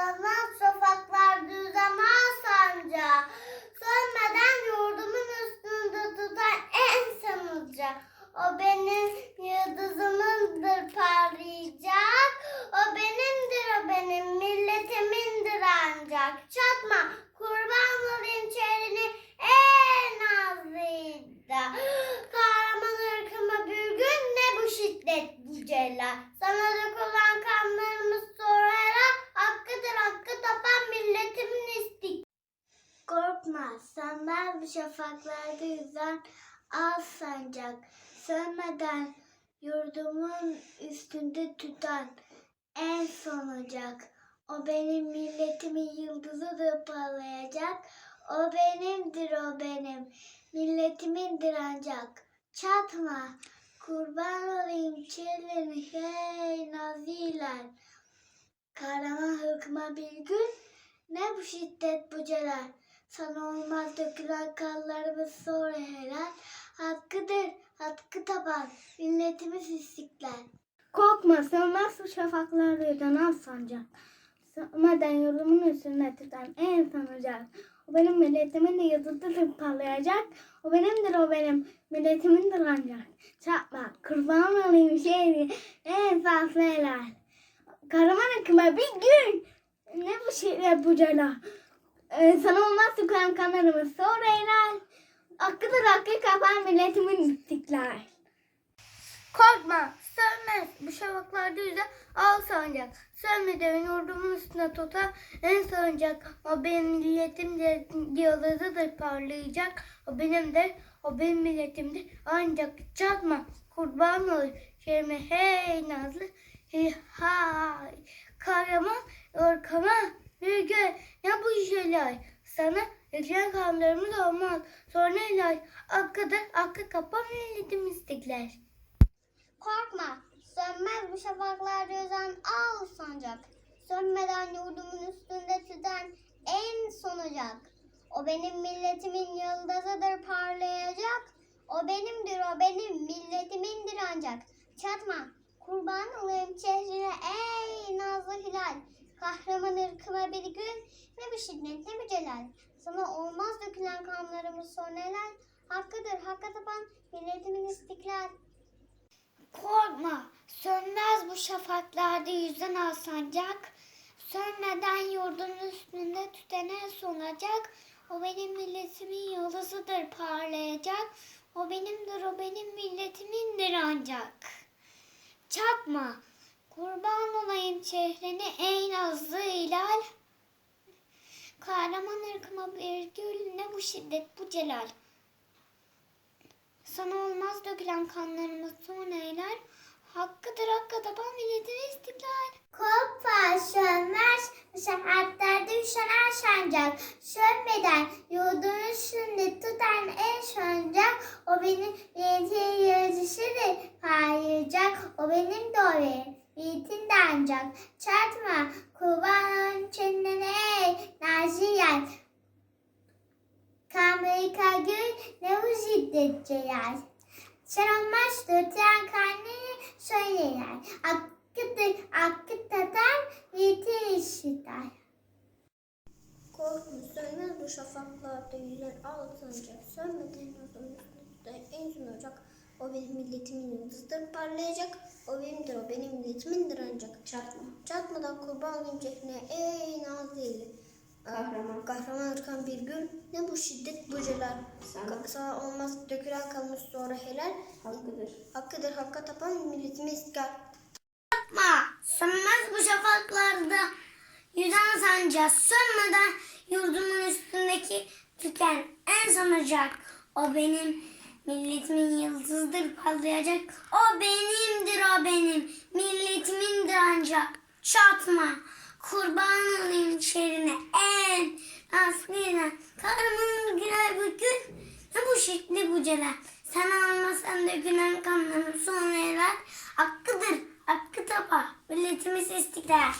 Sana sokaklar düzemez sanca. Sönmeden yurdumun üstünde tutan en sanıcı. O benim yıldızımındır parlayacak. O benimdir o benim milletimindir ancak. Çatma kurban olayım çerini en nazlıydı. Kahraman ırkıma bir gün ne bu şiddet bu celal. Sana dökülen kanlarımız sorara hakkıdır hakkı tapan milletimin istik. Korkma şafaklarda yüzen al sancak. Sönmeden yurdumun üstünde tutan en son ocak. O benim milletimin yıldızıdır parlayacak. O benimdir o benim. Milletimindir ancak. Çatma. Kurban olayım çelini hey naziler. Kahraman hırkıma bir gün ne bu şiddet bu celal. Sana olmaz dökülen kanlarımız sonra helal. Hakkıdır hakkı taban milletimiz istiklal. Korkma sönmez bu şafaklarda yanan sancak. Sönmeden yolumun üstünde tutan en son ocak. O benim milletimin de yıldızıdır parlayacak. O benimdir o benim milletimindir ancak. Çatma kurban olayım şehri en saflı helal. Kahraman akıma bir gün ne bu şehre bu celal. Ee, sana olmaz tukan kanlarımız sonra helal. Hakkıdır hakkı kapan milletimin istiklal. Korkma, sönmez. Bu şafaklarda yüze al sancak. Sönmeden yurdumun üstüne tutar en sancak. O benim milletim de yıldızıdır parlayacak. O benimdir, o benim milletimdir. Ancak çatma, kurban ol. Şerime hey nazlı, hey hay. Kahraman, yorkama, şeyler. Sana ekran kanlarımız olmaz. Sonra helal, hakkıdır, hakkı kapan milletim istikler. Korkma, sönmez bu şafaklarda yüzen al sancak. Sönmeden yurdumun üstünde tüten en son ocak. O benim milletimin yıldızıdır parlayacak. O benimdir o benim milletimindir ancak. Çatma, kurban olayım çehrine ey nazlı hilal. Kahraman ırkıma bir gün ne bu şiddet ne bu celal. Sana olmaz dökülen kanlarımız son helal. Hakkıdır hakka tapan milletimin istiklal. Korkma, sönmez bu şafaklarda yüzden al. Sönmeden yurdun üstünde tütene sonacak. O benim milletimin yıldızıdır parlayacak. O benimdir, o benim milletimindir ancak. Çatma, kurban olayım çehreni ey nazlı hilal. Kahraman ırkıma bir gül ne bu şiddet bu celal. Sana olmaz dökülen kanlarımız son eyler. Hakkıdır hakka tapan milletin istiklal. Kopar sönmez şehatlerde üşenen şancak. Sönmeden yurdun üstünde tutan en şancak. O benim milletin yıldızıdır parlayacak. O benim doğru milletin de ancak. Çarpma kurban çenene ey naziyen. Kamerika gül ne bu şiddet celal. Sen olmaz tutan karnını söyler. Hakkıdır hakkı tatar yeter işiter. Korkma bu şafaklarda yüzen al sancak. Sönmeden yurdun üstünde en son ocak. O benim milletimin yıldızıdır parlayacak. O benimdir o benim milletimindir ancak. Çatma. Çatmadan kurban olayım cehrine ey nazlı Kahraman. Kahraman ırkan bir gün ne bu şiddet bu celal. Sana, Sana olmaz dökülen kalmış sonra helal. Hakkıdır. Hakkıdır hakka tapan milletimi istiklal. Yapma, sönmez bu şafaklarda yüzen sanca sönmeden yurdumun üstündeki tüken en son ocak. O benim milletimin yıldızıdır parlayacak. O benimdir o benim milletimindir ancak. Çatma, kurban olayım şerine en aslıyla. Karımın güler bu gün ne bu şekli bu celal. Sen almasan dökülen kanların son helal. Hakkıdır, hakkı tapa, milletimiz istiklal.